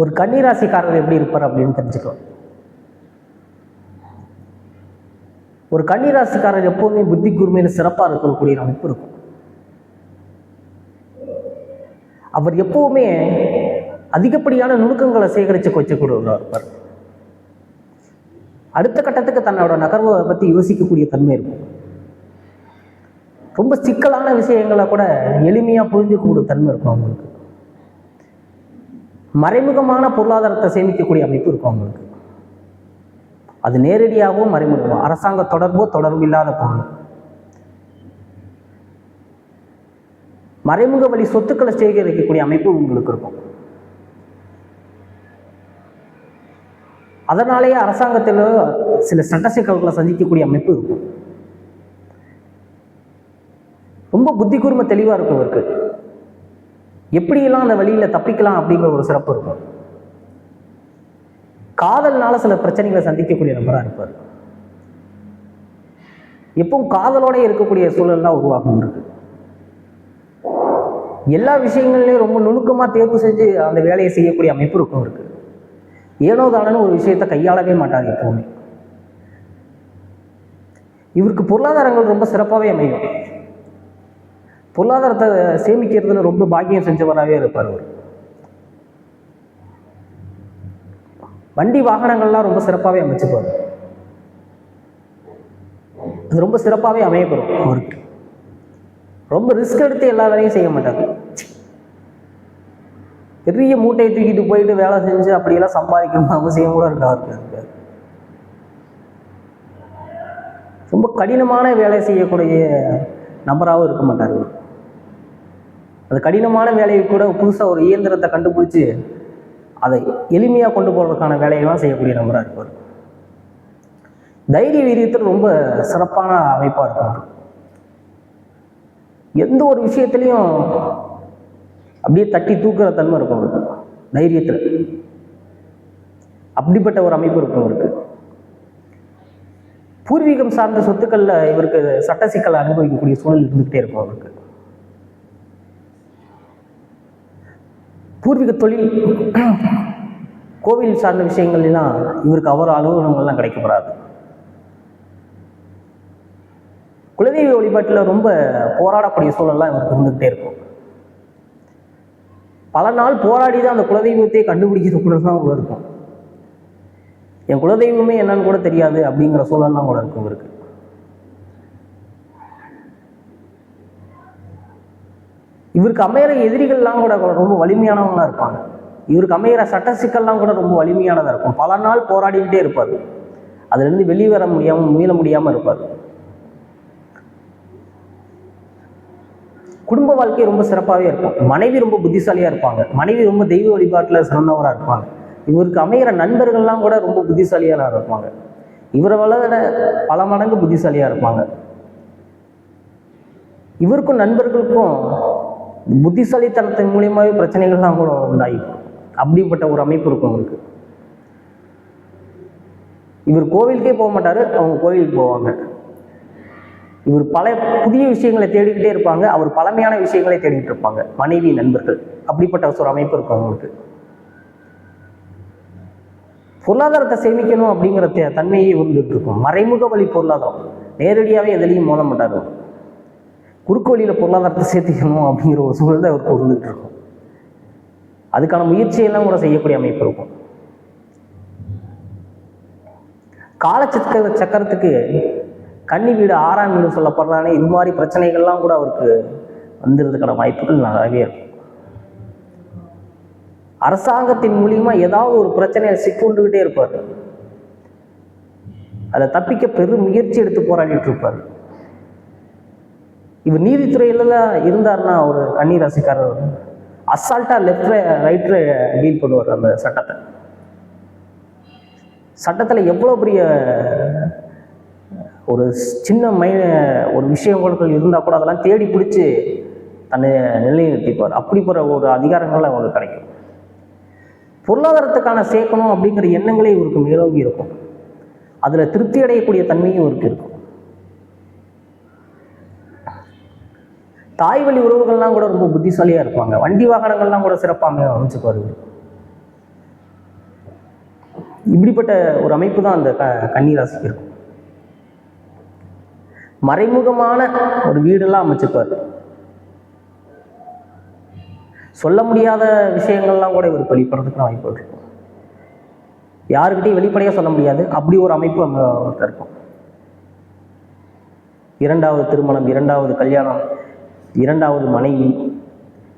ஒரு கன்னிராசிக்காரர் எப்படி இருப்பார் அப்படின்னு தெரிஞ்சுக்கலாம். ஒரு கன்னிராசிக்காரர் எப்போதுமே புத்தி கூர்மையில் சிறப்பாக இருக்கக்கூடிய அமைப்பு இருக்கும். அவர் எப்பவுமே அதிகப்படியான நுணுக்கங்களை சேகரித்து வச்சுக்கூடியவராக இருப்பார். அடுத்த கட்டத்துக்கு தன்னோட நகர்வை பற்றி யோசிக்கக்கூடிய தன்மை இருக்கும். ரொம்ப சிக்கலான விஷயங்களை கூட எளிமையாக புரிஞ்சுக்கக்கூடிய தன்மை இருக்கும் அவங்களுக்கு. மறைமுகமான பொருளாதாரத்தை சேமிக்கக்கூடிய அமைப்பு இருக்கும் அவங்களுக்கு. அது நேரடியாகவும் மறைமுகமாக அரசாங்க தொடர்போ தொடர்பு இல்லாத பொருள். மறைமுக வழி சொத்துக்களை சேகரிக்கக்கூடிய அமைப்பு உங்களுக்கு இருக்கும். அதனாலேயே அரசாங்கத்தில் சில சட்ட சிக்கல்களை சந்திக்கக்கூடிய அமைப்பு இருக்கும். ரொம்ப புத்தி கூர்மை தெளிவாக இருக்கும் இவருக்கு எப்படியெல்லாம் அந்த வழியில் தப்பிக்கலாம் அப்படிங்கிற ஒரு சிறப்பு இருக்கும். காதல்னால சில பிரச்சனைகளை சந்திக்கக்கூடிய நபராக இருப்பார். எப்பவும் காதலோட இருக்கக்கூடிய சூழல்லாம் உருவாகும் இருக்கு. எல்லா விஷயங்கள்லையும் ரொம்ப நுணுக்கமாக தேர்வு செஞ்சு அந்த வேலையை செய்யக்கூடிய அமைப்பு இருக்கும் இருக்கு. ஏனோ தானோன்னு ஒரு விஷயத்தை கையாளவே மாட்டார் எப்பவுமே. இவருக்கு பொருளாதாரங்கள் ரொம்ப சிறப்பாகவே அமையும். பொருளாதாரத்தை சேமிக்கிறதுல ரொம்ப பாக்கியம் செஞ்சவராகவே இருப்பார் அவர். வண்டி வாகனங்கள்லாம் ரொம்ப சிறப்பாகவே அமைச்சுப்பார். அது ரொம்ப சிறப்பாகவே அமையப்படும் அவருக்கு. ரொம்ப ரிஸ்க் எடுத்து எல்லா வேலையும் செய்ய மாட்டார். பெரிய மூட்டையை தூக்கிட்டு போயிட்டு வேலை செஞ்சு அப்படியெல்லாம் சம்பாதிக்கணும் அவசியம் கூட இருக்கா அவருக்கு ரொம்ப கடினமான வேலை செய்யக்கூடிய நபராகவும் இருக்க மாட்டார் அந்த கடினமான வேலையை கூட புதுசாக ஒரு இயந்திரத்தை கண்டுபிடிச்சி அதை எளிமையாக கொண்டு போகிறதுக்கான வேலையெல்லாம் செய்யக்கூடிய நபராக இருப்பார். தைரிய வீரியத்தில் ரொம்ப சிறப்பான அமைப்பாக இருக்கும் அவர். எந்த ஒரு விஷயத்துலையும் அப்படியே தட்டி தூக்குற தன்மை இருக்கும் அவருக்கு. தைரியத்தில். அப்படிப்பட்ட ஒரு அமைப்பு இருக்கும் அவருக்கு. பூர்வீகம் சார்ந்த சொத்துக்களில் இவருக்கு சட்ட சிக்கலை அனுபவிக்கக்கூடிய சூழல் இருந்துகிட்டே இருக்கும் அவருக்கு. பூர்வீக தொழில் கோவில் சார்ந்த விஷயங்கள்லாம் இவருக்கு அவர் அலுவலகங்கள்லாம் கிடைக்கப்படாது. குலதெய்வ வழிபாட்டில் ரொம்ப போராடக்கூடிய சூழல்லாம் இவருக்கு இருந்துகிட்டே இருக்கும். பல நாள் போராடி தான் அந்த குலதெய்வத்தையே கண்டுபிடிக்கிற சூழல்லாம் கூட இருக்கும். என் குலதெய்வமே என்னன்னு கூட தெரியாது அப்படிங்கிற சூழல்லாம் கூட இருக்கும் இவருக்கு. இவருக்கு அமையிற எதிரிகள்லாம் கூட ரொம்ப வலிமையானவங்களா இருப்பாங்க. இவருக்கு அமையிற சட்ட சிக்கல்லாம் கூட ரொம்ப வலிமையானதாக இருக்கும். பல நாள் போராடிக்கிட்டே இருப்பார். அதுலேருந்து வெளியே வர முடியாமல் மீள முடியாமல் இருப்பார். குடும்ப வாழ்க்கை ரொம்ப சிறப்பாகவே இருக்கும். மனைவி ரொம்ப புத்திசாலியாக இருப்பாங்க. மனைவி ரொம்ப தெய்வ வழிபாட்டில் சிறந்தவராக இருப்பாங்க. இவருக்கு அமையிற நண்பர்கள்லாம் கூட ரொம்ப புத்திசாலியாக இருப்பாங்க. இவரை விட பல மடங்கு புத்திசாலியாக இருப்பாங்க. இவருக்கும் நண்பர்களுக்கும் புத்திசாலித்தனத்தின் மூலியமாகவே பிரச்சனைகள்லாம் கூட உண்டாயிருக்கும் அப்படிப்பட்ட ஒரு அமைப்பு இருக்கும் அவருக்கு இவர் கோவிலுக்கே போக மாட்டார் அவங்க கோவிலுக்கு போவாங்க. இவர் பல புதிய விஷயங்களை தேடிக்கிட்டே இருப்பாங்க அவர் பழமையான விஷயங்களை தேடிக்கிட்டு இருப்பாங்க மனைவி நண்பர்கள். அப்படிப்பட்ட ஒரு அமைப்பு இருக்கும் அவங்களுக்கு. பொருளாதாரத்தை சேமிக்கணும் அப்படிங்கிற தே- இருந்துட்டு இருக்கும். மறைமுக வழி பொருளாதாரம். நேரடியாகவே எதுலேயும் மோத மாட்டார் குறுக்கு வழியில் பொருளாதாரத்தை சேர்த்துக்கணும் அப்படிங்கிற ஒரு சூழல் தான் அவருக்கு இருந்துகிட்டு இருக்கும். அதுக்கான முயற்சியெல்லாம் கூட செய்யக்கூடிய அமைப்பு இருக்கும். காலச்சக்கர சக்கரத்துக்கு கன்னி வீடு ஆறாம் வீடு சொல்லப்படுறானே இது மாதிரி பிரச்சனைகள்லாம் கூட அவருக்கு வந்துடுறதுக்கான வாய்ப்புகள் நிறையவே இருக்கும். அரசாங்கத்தின் மூலியமா ஏதாவது ஒரு பிரச்சனையை சிக்கொண்டுகிட்டே இருப்பார். அதை தப்பிக்க பெரும் முயற்சி எடுத்து போராடிட்டு இருப்பார். இவர் நீதித்துறையில இருந்தார்னா இருந்தாருன்னா ஒரு கன்னி ராசிக்காரர் அசால்ட்டா லெஃப்ட் ரைட்ல டீல் பண்ணுவார் அந்த சட்டத்தை. சட்டத்தில் எவ்வளோ பெரிய ஒரு சின்ன மை ஒரு விஷயங்கள் இருந்தால் கூட அதெல்லாம் தேடி பிடிச்சி தன்னை நிலைநிறுத்திப்பார். அப்படிப்பட்ட ஒரு அதிகாரங்கள் அவங்களுக்கு கிடைக்கும். பொருளாதாரத்துக்கான சேர்க்கணும் அப்படிங்கிற எண்ணங்களே இவருக்கு மேலோங்கி இருக்கும். அதில் திருப்தி அடையக்கூடிய தன்மையும் இவருக்கு இருக்கும். தாய் வழி உறவுகள்லாம் கூட ரொம்ப புத்திசாலியாக இருப்பாங்க. வண்டி வாகனங்கள்லாம் கூட சிறப்பாக அமைச்சுக்குவார். இப்படிப்பட்ட ஒரு அமைப்பு தான் அந்த க கன்னிராசிக்கு இருக்கும். மறைமுகமான ஒரு வீடெல்லாம் அமைச்சிருப்பார் சொல்ல முடியாத விஷயங்கள்லாம் கூட இவர் வெளிப்படுறதுக்கு வாய்ப்பு இருக்கும். யாருக்கிட்டையும் வெளிப்படையாக சொல்ல முடியாது. அப்படி ஒரு அமைப்பு அங்கே அவர்கிட்ட இருக்கும். இரண்டாவது திருமணம் இரண்டாவது கல்யாணம் இரண்டாவது மனைவி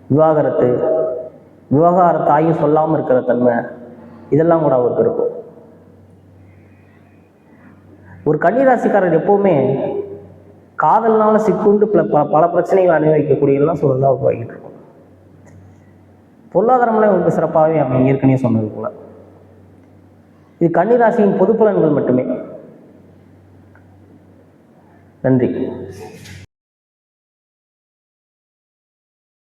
விவாகரத்து விவகாரத்தாயும் சொல்லாமல் இருக்கிற தன்மை இதெல்லாம் கூட அவருக்கு இருக்கும். ஒரு கன்னிராசிக்காரர் எப்போவுமே காதல்னால சிக்குண்டு பல பல- பல பிரச்சனைகளை அனுபவிக்கக்கூடியதெல்லாம் சூழலாக உருவாகிட்டு இருக்கும். பொருளாதாரம்லாம் இவருக்கு சிறப்பாகவே அமையும் ஏற்கனவே சொன்னது போல. இது கன்னிராசியின் பொது பலன்கள் மட்டுமே. நன்றி.